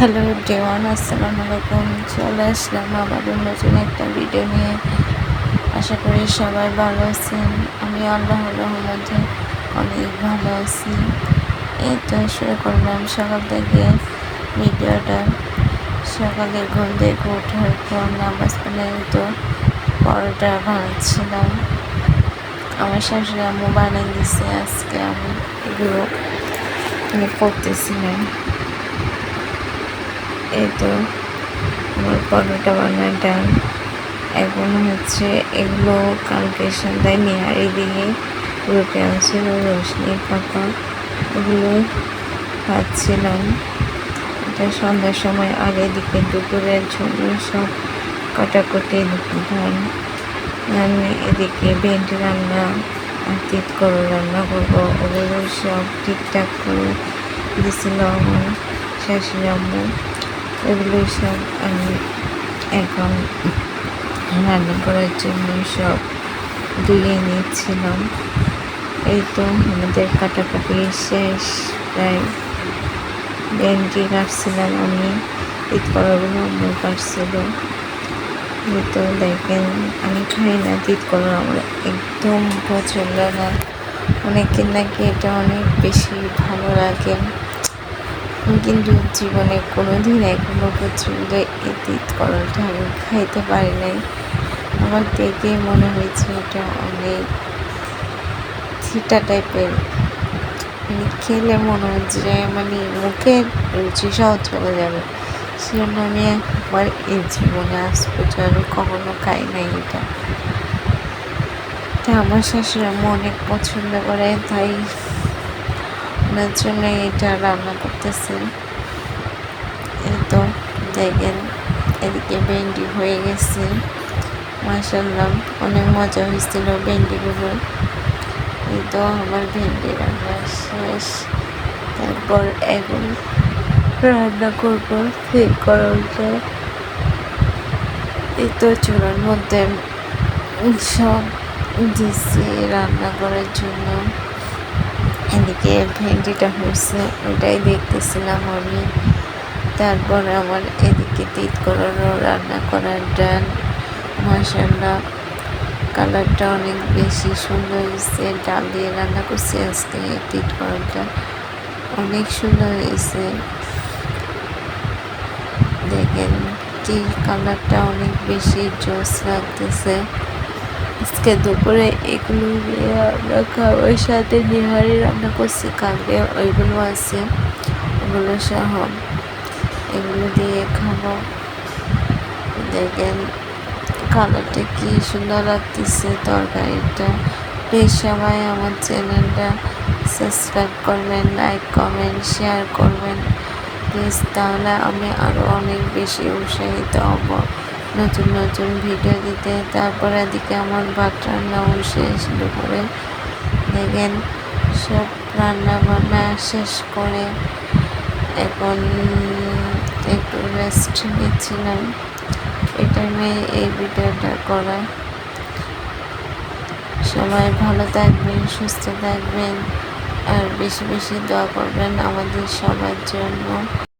Hello ডেওয়ান আসসালামু আলাইকুম চলে আসলাম আবারও নতুন একটা ভিডিও নিয়ে। আশা করি সবাই ভালো আছেন। আমি আল্লাহর রহমতে অনেক ভালো আছি। এই তো শুরু করলাম সকাল থেকে ভিডিওটা। সকালে ঘুম থেকে ওঠার পর নামাজ পড়ে তো পরোটা বানাচ্ছিলাম। আমার শাশুড়ি আম্মু বানিয়ে দিচ্ছে আজকে আমি। এগুলো করতেছিলাম। এই তো আমার পরোটা বানাটা এখন হচ্ছে। এগুলো কালকে সন্ধ্যায় নিহারি দিয়ে রুটি আনছিল, রোশনি, পাপা, এগুলো খাচ্ছিলাম। এটা সন্ধ্যার সময় আর এদিকে দুপুরের জন্য সব কাটাকুটি ধান আমি এদিকে ভেন্ডি রান্না আর তিত করো রান্না করব। ওগুলো সব ঠিকঠাক করে দিছিল আমার শাশুড়ি আম্মু। এগুলো সব আমি এখন রান্না করার জন্য সব ধুয়ে নিচ্ছিলাম এই তো আমাদের কাটাকাটি শেষ প্রায় ভেন্ডি কাটছিলাম আমি, ঈদ করাগুলো আমার কাটছিল। তো দেখেন, আমি খাই না তিত করা আমার একদম পছন্দ না। অনেকের নাকি এটা অনেক বেশি ভালো লাগে। কিন্তু জীবনে কোনো দিন এখনও পর্যন্ত এই তিত করলটা আমি খাইতে পারি নাই। আমার দেখে মনে হয়েছে এটা অনেক থিটা টাইপের। মানে খেলে মনে হচ্ছে মানে মুখের রুচি সহ চলে যাবে। সেজন্য আমি একবার এই জীবনে আজ পর্যন্ত কখনো খাই নাই এটা। তা আমার শাশুড়ি অনেক পছন্দ করে, তাই ওনার জন্য এটা রান্না করতেছে এই তো দেখেন, এদিকে ভেন্ডি হয়ে গেছে। মাসাল্লাহ অনেক মজা হয়েছিল ভেন্ডিগুলো এই তো আমার ভেন্ডি রান্না শেষ। তারপর এখন রান্না করব, ঠিক করা যায় এই তো চুলার মধ্যে সব দিচ্ছি রান্না করার জন্য। এদিকে ভেন্ডিটা হয়েছে ওটাই দেখতেছিলাম আমি। তারপর আমার এদিকে তিত করারও, রান্না করার ডান। মাসাল্লাহ কালারটা অনেক বেশি সুন্দর হয়েছে। ডাল দিয়ে রান্না করছি আজকে তিত করাটা অনেক সুন্দর হয়েছে। দেখেন কি কালারটা অনেক বেশি জোস লাগতেছে। আজকে দুপুরে এগুলো দিয়ে আমরা খাবার সাথে নিহারি রান্না করছি, কালকে ওইগুলো আছে। ওগুলো সহ এগুলো দিয়ে খাব। দেখেন কালারটা কি সুন্দর লাগতেছে তরকারিটা। প্লিজ সবাই আমার চ্যানেলটা সাবস্ক্রাইব করবেন, লাইক কমেন্ট, শেয়ার করবেন। প্লিজ তাহলে আমি আরও অনেক বেশি উৎসাহিত হব। নতুন নতুন ভিডিও দিতে। তারপরে এদিকে আমার ভাত রান্নাও শেষ। দুপুরে দেখেন সব রান্না বান্না শেষ করে এখন একটু রেস্ট নিচ্ছিলাম। এই টাইমে এই ভিডিওটা করা। সবাই ভালো থাকবেন, সুস্থ থাকবেন, আর বেশি বেশি দোয়া করবেন আমাদের সবার জন্য।